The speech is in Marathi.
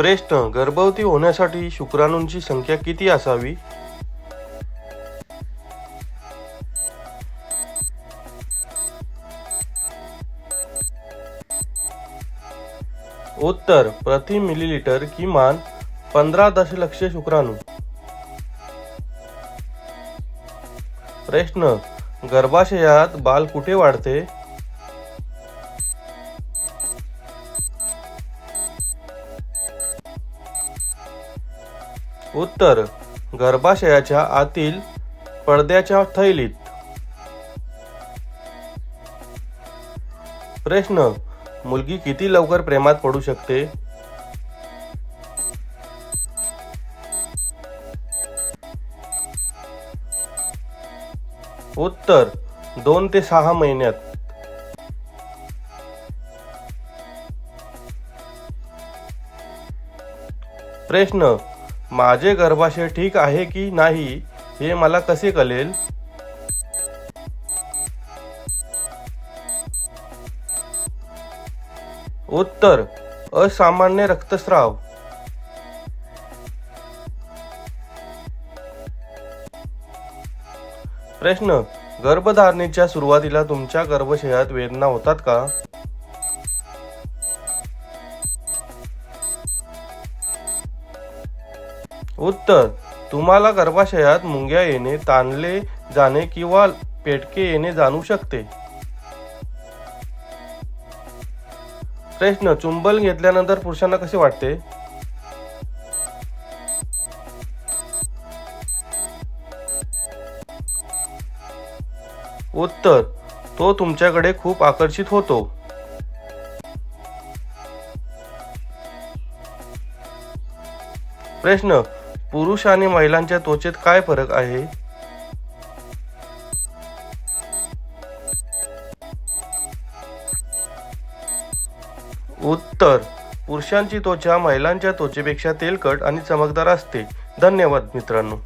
प्रश्न गर्भवती होण्यासाठी शुक्राणूंची संख्या किती असावी? उत्तर प्रति मिलीलिटर किमान पंधरा दशलक्ष शुक्राणू. प्रश्न गर्भाशयात बाल कुठे वाढते? उत्तर गर्भाशयाच्या आतील पडद्याच्या थैलीत. प्रश्न मुलगी किती लवकर प्रेमात पडू शकते? उत्तर दोन ते सहा महिन्यात. प्रश्न माझे गर्भाशय ठीक आहे की नाही हे मला कसे कळेल? उत्तर असामान्य रक्तस्राव. प्रश्न गर्भधारणेच्या सुरुवातीला तुमच्या गर्भाशयात वेदना होतात का? उत्तर तुम्हाला गर्भाशयात मुंग्या येणे ताणले जाणे किंवा पेटके येणे जाणू शकते. प्रश्न चुंबल घेतल्यानंतर पुरुषांना कसे वाटते? उत्तर तो तुमच्याकडे खूप आकर्षित होतो. प्रश्न पुरुष आणि महिलांच्या त्वचेत काय फरक आहे? उत्तर. पुरुषांची त्वचा महिलांच्या त्वचेपेक्षा तेलकट आणि चमकदार असते. धन्यवाद मित्रांनो.